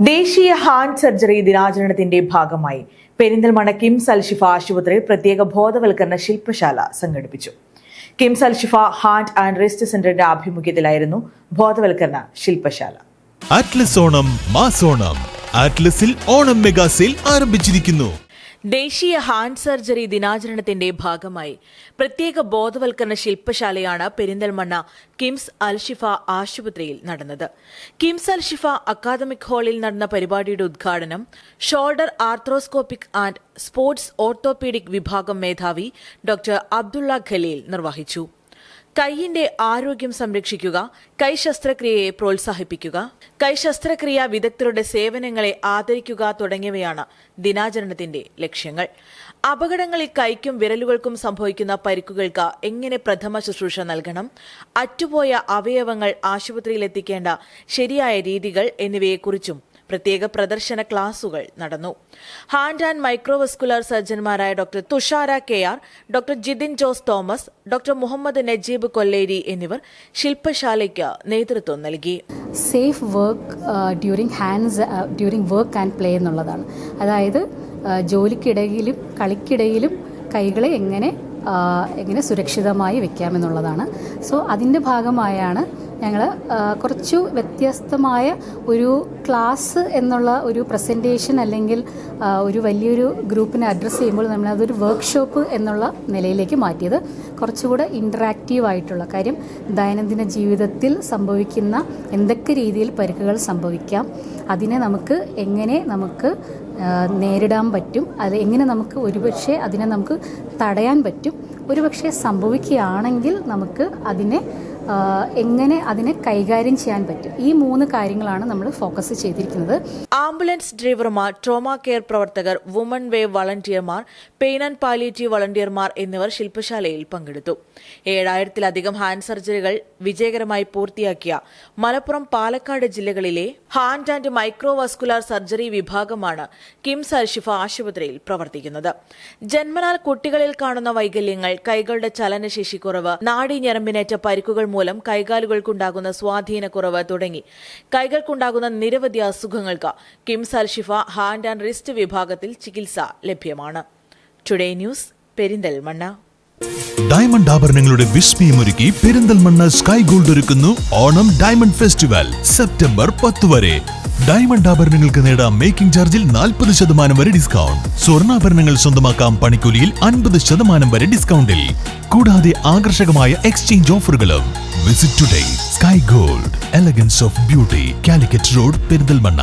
ദേശീയ hand surgery ദിനാചരണത്തിന്റെ ഭാഗമായി പെരിന്തൽമണ്ണ കിംസ് അൽഷിഫ ആശുപത്രിയിൽ പ്രത്യേക ബോധവൽക്കരണ ശില്പശാല സംഘടിപ്പിച്ചു. KIMS Alshifa hand and wrist സെന്ററിന്റെ ആഭിമുഖ്യത്തിലായിരുന്നു ബോധവൽക്കരണ ശില്പശാല. ആറ്റ്ലസ് ഓണം മാസോണം. ആറ്റ്ലസിൽ ഓണം മെഗാ സെയിൽ ആരംഭിച്ചിരിക്കുന്നു. ദേശീയ ഹാൻഡ് സർജറി ദിനാചരണത്തിന്റെ ഭാഗമായി പ്രത്യേക ബോധവൽക്കരണ ശില്പശാലയാണ് പെരിന്തൽമണ്ണ കിംസ് അൽഷിഫ ആശുപത്രിയിൽ നടന്നത്. കിംസ് അൽഷിഫ അക്കാദമിക് ഹാളിൽ നടന്ന പരിപാടിയുടെ ഉദ്ഘാടനം shoulder arthroscopic and sports orthopaedic വിഭാഗം മേധാവി ഡോക്ടർ അബ്ദുള്ള ഖലീൽ നിർവഹിച്ചു. കൈയിന്റെ ആരോഗ്യം സംരക്ഷിക്കുക കൈ ശസ്ത്രക്രിയയെ പ്രോത്സാഹിപ്പിക്കുക കൈ ശസ്ത്രക്രിയ വിദഗ്ധരുടെ സേവനങ്ങളെ ആദരിക്കുക തുടങ്ങിയവയാണ് ദിനാചരണത്തിന്റെ ലക്ഷ്യങ്ങൾ. അപകടങ്ങളിൽ കൈക്കും വിരലുകൾക്കും സംഭവിക്കുന്ന പരിക്കുകൾക്ക് എങ്ങനെ പ്രഥമ ശുശ്രൂഷ നൽകണം അറ്റുപോയ അവയവങ്ങൾ ആശുപത്രിയിലെത്തിക്കേണ്ട ശരിയായ രീതികൾ എന്നിവയെക്കുറിച്ചും പ്രത്യേക പ്രദർശന ക്ലാസുകൾ നടന്നു. Hand and microvascular സർജൻമാരായ doctor Thushara K R doctor Jithin Jose Thomas doctor Muhammad Najeeb Kolleri എന്നിവർ ശില്പശാലയ്ക്ക് നേതൃത്വം നൽകി. Safe work during hands during work and play എന്നുള്ളതാണ്. അതായത് ജോലിക്കിടയിലും കളിക്കിടയിലും കൈകളെ എങ്ങനെ എങ്ങനെ സുരക്ഷിതമായി വെക്കാമെന്നുള്ളതാണ് സോ അതിന്റെ ഭാഗമായാണ് ഞങ്ങൾ കുറച്ചു വ്യത്യസ്തമായ ഒരു ക്ലാസ് എന്നുള്ള ഒരു പ്രസന്റേഷൻ അല്ലെങ്കിൽ ഒരു വലിയൊരു ഗ്രൂപ്പിനെ അഡ്രസ്സ് ചെയ്യുമ്പോൾ നമ്മൾ അതൊരു വർക്ക്ഷോപ്പ് എന്നുള്ള നിലയിലേക്ക് മാറ്റിയത്. കുറച്ചുകൂടെ ഇന്ററാക്റ്റീവ് ആയിട്ടുള്ള കാര്യം ദൈനംദിന ജീവിതത്തിൽ സംഭവിക്കുന്ന എന്തൊക്കെ രീതിയിൽ പരിക്കുകൾ സംഭവിക്കാം അതിനെ നമുക്ക് എങ്ങനെ നമുക്ക് നേരിടാൻ പറ്റും അത് എങ്ങനെ നമുക്ക് ഒരുപക്ഷെ അതിനെ നമുക്ക് തടയാൻ പറ്റും ഒരുപക്ഷെ സംഭവിക്കുകയാണെങ്കിൽ നമുക്ക് അതിനെ എങ്ങനെ അതിനെ കൈകാര്യം ചെയ്യാൻ പറ്റും? ഈ മൂന്ന് കാര്യങ്ങളാണ് നമ്മൾ ഫോക്കസ് ചെയ്തിരിക്കുന്നത്. ആംബുലൻസ് ഡ്രൈവർമാർ ട്രോമ കെയർ പ്രവർത്തകർ വുമൺ വേവ് വളണ്ടിയർമാർ പെയിൻ ആൻഡ് പാലിയേറ്റീവ് വളണ്ടിയർമാർ എന്നിവർ ശില്പശാലയിൽ പങ്കെടുത്തു. ഏഴായിരത്തിലധികം ഹാൻഡ് സർജറികൾ വിജയകരമായി പൂർത്തിയാക്കിയ മലപ്പുറം പാലക്കാട് ജില്ലകളിലെ ഹാൻഡ് ആൻഡ് മൈക്രോവാസ്കുലാർ സർജറി വിഭാഗമാണ് കിംസ് അൽഷിഫ ആശുപത്രിയിൽ പ്രവർത്തിക്കുന്നത്. ജന്മനാൽ കുട്ടികളിൽ കാണുന്ന വൈകല്യങ്ങൾ കൈകളുടെ ചലനശേഷി കുറവ് നാഡീഞരമ്പിനേറ്റ പരിക്കുകൾ മൂലം കൈകാലുകൾക്കുണ്ടാകുന്ന സ്വാധീനക്കുറവ് തുടങ്ങി. കൈകൾക്കുണ്ടാകുന്ന നിരവധി അസുഖങ്ങൾക്ക് KIMS Alshifa hand and wrist വിഭാഗത്തിൽ ചികിത്സ ലഭ്യമാണ്. Today news Perinthalmanna. ഡയമണ്ട് ആഭരണങ്ങളുടെ വിസ്മയമൊരുക്കി പെരിന്തൽമണ്ണ സ്കൈ ഗോൾഡ് ഒരുക്കുന്നു ഓണം ഡയമണ്ട് ഫെസ്റ്റിവൽ സെപ്റ്റംബർ പത്ത് വരെ. ഡയമണ്ട് ആഭരണങ്ങൾക്ക് നേടാം മേക്കിംഗ് ചാർജിൽ നാൽപ്പത് ശതമാനം വരെ ഡിസ്കൗണ്ട്. സ്വർണാഭരണങ്ങൾ സ്വന്തമാക്കാം പണിക്കൂലിയിൽ അൻപത് ശതമാനം വരെ ഡിസ്കൗണ്ടിൽ. കൂടാതെ ആകർഷകമായ എക്സ്ചേഞ്ച് ഓഫറുകളും. Visit today sky gold elegance of beauty Calicut road Perinthalmanna